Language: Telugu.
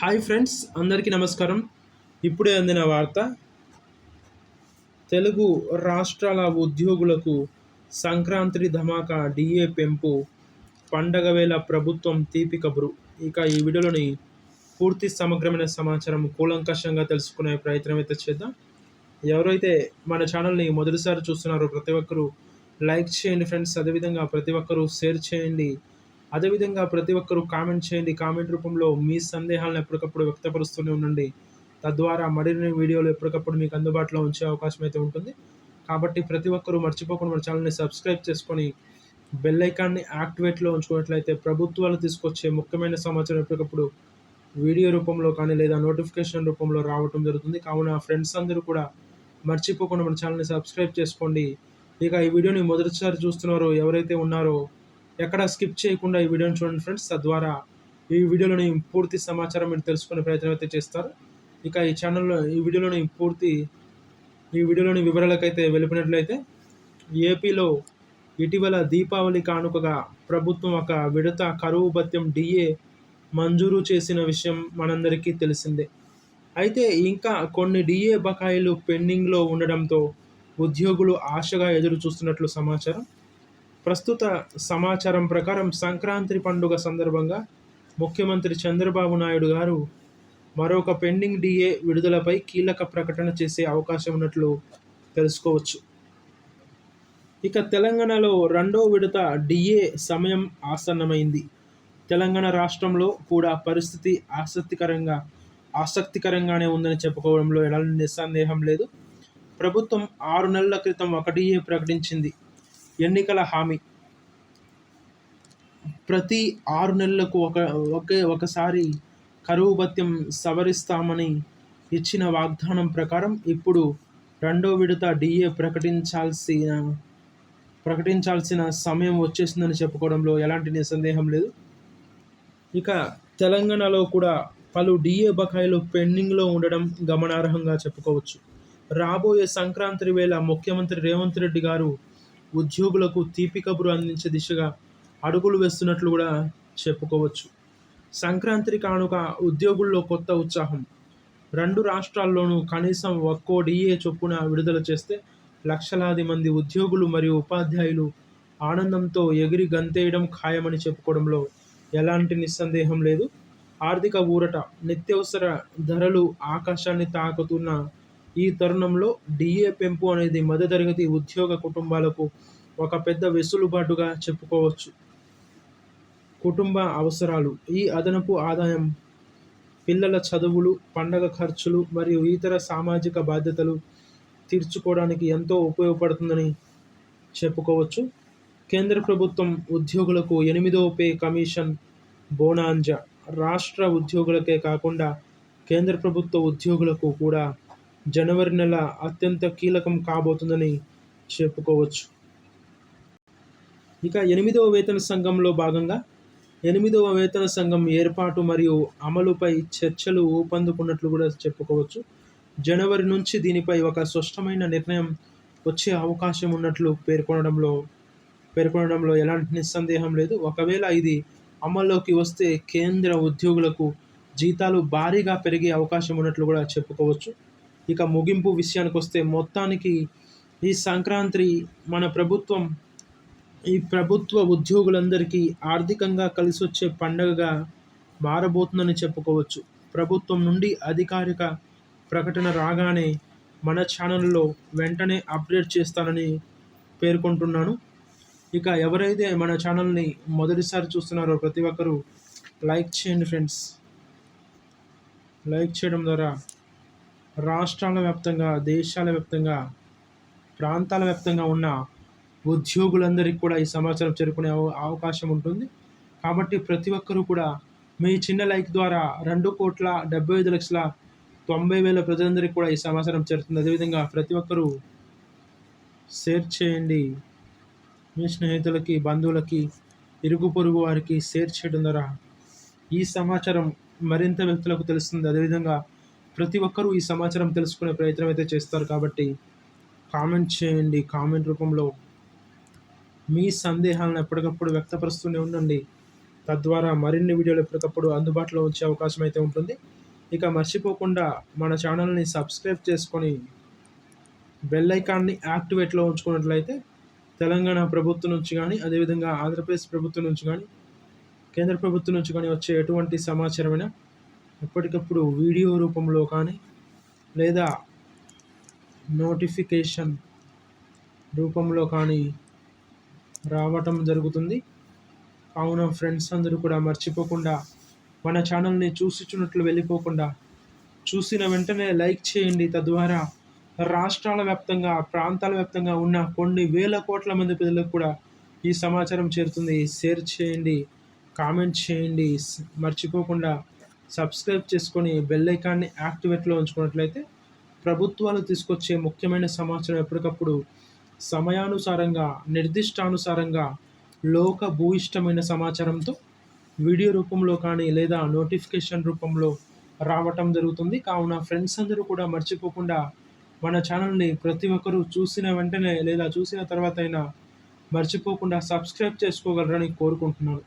హాయ్ ఫ్రెండ్స్ అందరికీ నమస్కారం. ఇప్పుడే అందిన వార్త తెలుగు రాష్ట్రాల ఉద్యోగులకు సంక్రాంతి ధమాకా డిఏ పెంపు పండగ వేళ ప్రభుత్వం తీపి కబురు. ఇక ఈ వీడియోలోని పూర్తి సమగ్రమైన సమాచారం కూలంకషంగా తెలుసుకునే ప్రయత్నం అయితే చేద్దాం. ఎవరైతే మన ఛానల్ని మొదటిసారి చూస్తున్నారో ప్రతి ఒక్కరూ లైక్ చేయండి ఫ్రెండ్స్. అదేవిధంగా ప్రతి ఒక్కరూ షేర్ చేయండి. అదేవిధంగా ప్రతి ఒక్కరూ కామెంట్ చేయండి. కామెంట్ రూపంలో మీ సందేహాలను ఎప్పటికప్పుడు వ్యక్తపరుస్తూనే ఉండండి. తద్వారా మరిన్ని వీడియోలు ఎప్పటికప్పుడు మీకు అందుబాటులో ఉంచే అవకాశం అయితే ఉంటుంది. కాబట్టి ప్రతి ఒక్కరూ మర్చిపోకుండా మన ఛానల్ని సబ్స్క్రైబ్ చేసుకొని బెల్ ఐకాన్ని యాక్టివేట్లో ఉంచుకున్నట్లయితే ప్రభుత్వాలు తీసుకొచ్చే ముఖ్యమైన సమాచారం ఎప్పటికప్పుడు వీడియో రూపంలో కానీ లేదా నోటిఫికేషన్ రూపంలో రావటం జరుగుతుంది. కావున ఫ్రెండ్స్ అందరూ కూడా మర్చిపోకుండా మన ఛానల్ని సబ్స్క్రైబ్ చేసుకోండి. ఇక ఈ వీడియోని మొదటిసారి చూస్తున్నారో ఎవరైతే ఉన్నారో ఎక్కడ స్కిప్ చేయకుండా ఈ వీడియోని చూడండి ఫ్రెండ్స్. తద్వారా ఈ వీడియోలోని పూర్తి సమాచారం మీరు తెలుసుకునే ప్రయత్నం అయితే చేస్తారు. ఇక ఈ ఛానల్లో ఈ వీడియోలోని పూర్తి ఈ వీడియోలోని వివరాలకైతే వెళ్ళిపోయినట్లయితే ఏపీలో ఇటీవల దీపావళి కానుకగా ప్రభుత్వం ఒక విడత కరువు భత్యం డిఏ మంజూరు చేసిన విషయం మనందరికీ తెలిసిందే. అయితే ఇంకా కొన్ని డిఏ బకాయిలు పెండింగ్లో ఉండడంతో ఉద్యోగులు ఆశగా ఎదురు చూస్తున్నట్లు సమాచారం. ప్రస్తుత సమాచారం ప్రకారం సంక్రాంతి పండుగ సందర్భంగా ముఖ్యమంత్రి చంద్రబాబు నాయుడు గారు మరొక పెండింగ్ డిఏ విడుదలపై కీలక ప్రకటన చేసే అవకాశం ఉన్నట్లు తెలుసుకోవచ్చు. ఇక తెలంగాణలో రెండో విడత డిఏ సమయం ఆసన్నమైంది. తెలంగాణ రాష్ట్రంలో కూడా పరిస్థితి ఆసక్తికరంగా ఆసక్తికరంగానే ఉందని చెప్పుకోవడంలో ఎలాంటి నిస్సందేహం లేదు. ప్రభుత్వం ఆరు నెలల క్రితం ఒక డిఏ ప్రకటించింది. ఎన్నికల హామీ. ప్రతి ఆరు నెలలకు ఒక ఒకే ఒకసారి కరువు భత్యం సవరిస్తామని ఇచ్చిన వాగ్దానం ప్రకారం ఇప్పుడు రెండో విడత డిఏ ప్రకటించాల్సిన ప్రకటించాల్సిన సమయం వచ్చేసిందని చెప్పుకోవడంలో ఎలాంటి సందేహం లేదు. ఇక తెలంగాణలో కూడా పలు డిఏ బకాయిలు పెండింగ్లో ఉండడం గమనార్హంగా చెప్పుకోవచ్చు. రాబోయే సంక్రాంతి వేళ ముఖ్యమంత్రి రేవంత్ రెడ్డి గారు ఉద్యోగులకు తీపి కబురు అందించే దిశగా అడుగులు వేస్తున్నట్లు కూడా చెప్పుకోవచ్చు. సంక్రాంతి కానుక ఉద్యోగుల్లో కొత్త ఉత్సాహం. రెండు రాష్ట్రాల్లోనూ కనీసం ఒక్కో డిఏ చొప్పున విడుదల చేస్తే లక్షలాది మంది ఉద్యోగులు మరియు ఉపాధ్యాయులు ఆనందంతో ఎగిరి గంతేయడం ఖాయమని చెప్పుకోవడంలో ఎలాంటి నిస్సందేహం లేదు. ఆర్థిక ఊరట నిత్యవసర ధరలు ఆకాశాన్ని తాకుతున్న ఈ తరుణంలో డిఏ పెంపు అనేది మధ్యతరగతి ఉద్యోగ కుటుంబాలకు ఒక పెద్ద వెసులుబాటుగా చెప్పుకోవచ్చు. కుటుంబ అవసరాలు ఈ అదనపు ఆదాయం పిల్లల చదువులు పండగ ఖర్చులు మరియు ఇతర సామాజిక బాధ్యతలు తీర్చుకోవడానికి ఎంతో ఉపయోగపడుతుందని చెప్పుకోవచ్చు. కేంద్ర ప్రభుత్వం ఉద్యోగులకు ఎనిమిదో పే కమిషన్ బోనాంజా రాష్ట్ర ఉద్యోగులకే కాకుండా కేంద్ర ప్రభుత్వ ఉద్యోగులకు కూడా జనవరి నెల అత్యంత కీలకం కాబోతుందని చెప్పుకోవచ్చు. ఇక ఎనిమిదవ వేతన సంఘంలో భాగంగా ఎనిమిదవ వేతన సంఘం ఏర్పాటు మరియు అమలుపై చర్చలు ఊపందుకున్నట్లు కూడా చెప్పుకోవచ్చు. జనవరి నుంచి దీనిపై ఒక స్పష్టమైన నిర్ణయం వచ్చే అవకాశం ఉన్నట్లు పేర్కొనడంలో పేర్కొనడంలో ఎలాంటి నిస్సందేహం లేదు. ఒకవేళ ఇది అమల్లోకి వస్తే కేంద్ర ఉద్యోగులకు జీతాలు భారీగా పెరిగే అవకాశం ఉన్నట్లు కూడా చెప్పుకోవచ్చు. ఇక ముగింపు విషయానికి వస్తే మొత్తానికి ఈ సంక్రాంతి మన ప్రభుత్వం ఈ ప్రభుత్వ ఉద్యోగులందరికీ ఆర్థికంగా కలిసి వచ్చే పండగగా మారబోతుందని చెప్పుకోవచ్చు. ప్రభుత్వం నుండి అధికారిక ప్రకటన రాగానే మన ఛానల్లో వెంటనే అప్డేట్ చేస్తానని పేర్కొంటున్నాను. ఇక ఎవరైతే మన ఛానల్ని మొదటిసారి చూస్తున్నారో ప్రతి ఒక్కరూ లైక్ చేయండి ఫ్రెండ్స్. లైక్ చేయడం ద్వారా రాష్ట్రాల వ్యాప్తంగా దేశాల వ్యాప్తంగా ప్రాంతాల వ్యాప్తంగా ఉన్న ఉద్యోగులందరికీ కూడా ఈ సమాచారం చేరుకునే అవకాశం ఉంటుంది. కాబట్టి ప్రతి ఒక్కరూ కూడా మీ చిన్న లైక్ ద్వారా రెండు కోట్ల డెబ్బై ఐదు లక్షల తొంభై వేల ప్రజలందరికీ కూడా ఈ సమాచారం చేరుతుంది. అదేవిధంగా ప్రతి ఒక్కరూ షేర్ చేయండి. మీ స్నేహితులకి బంధువులకి ఇరుగు పొరుగు వారికి షేర్ చేయడం ద్వారా ఈ సమాచారం మరింత వ్యక్తులకు తెలుస్తుంది. అదేవిధంగా ప్రతి ఒక్కరూ ఈ సమాచారం తెలుసుకునే ప్రయత్నం అయితే చేస్తారు కాబట్టి కామెంట్ చేయండి. కామెంట్ రూపంలో మీ సందేహాలను ఎప్పటికప్పుడు వ్యక్తపరుస్తూనే ఉండండి. తద్వారా మరిన్ని వీడియోలు ఎప్పటికప్పుడు అందుబాటులో ఉంచే అవకాశం అయితే ఉంటుంది. ఇక మర్చిపోకుండా మన ఛానల్ని సబ్స్క్రైబ్ చేసుకొని బెల్ ఐకాన్ని యాక్టివేట్లో ఉంచుకున్నట్లయితే తెలంగాణ ప్రభుత్వం నుంచి కానీ అదేవిధంగా ఆంధ్రప్రదేశ్ ప్రభుత్వం నుంచి కానీ కేంద్ర ప్రభుత్వం నుంచి కానీ వచ్చే ఎటువంటి సమాచారమైనా ఎప్పటికప్పుడు వీడియో రూపంలో కానీ లేదా నోటిఫికేషన్ రూపంలో కానీ రావటం జరుగుతుంది. కావున ఫ్రెండ్స్ అందరూ కూడా మర్చిపోకుండా మన ఛానల్ని చూసిచున్నట్లు వెళ్ళిపోకుండా చూసిన వెంటనే లైక్ చేయండి. తద్వారా రాష్ట్రాల వ్యాప్తంగా ప్రాంతాల వ్యాప్తంగా ఉన్న కొన్ని వేల కోట్ల మంది ప్రజలకు కూడా ఈ సమాచారం చేరుతుంది. షేర్ చేయండి కామెంట్ చేయండి. మర్చిపోకుండా సబ్స్క్రైబ్ చేసుకొని బెల్ ఐకాన్ని యాక్టివేట్లో ఉంచుకున్నట్లయితే ప్రభుత్వాలు తీసుకొచ్చే ముఖ్యమైన సమాచారం ఎప్పటికప్పుడు సమయానుసారంగా నిర్దిష్టానుసారంగా లోక భూయిష్టమైన సమాచారంతో వీడియో రూపంలో కానీ లేదా నోటిఫికేషన్ రూపంలో రావటం జరుగుతుంది. కావున ఫ్రెండ్స్ అందరూ కూడా మర్చిపోకుండా మన ఛానల్ని ప్రతి ఒక్కరూ చూసిన వెంటనే లేదా చూసిన తర్వాత అయినా మర్చిపోకుండా సబ్స్క్రైబ్ చేసుకోగలరని కోరుకుంటున్నాను.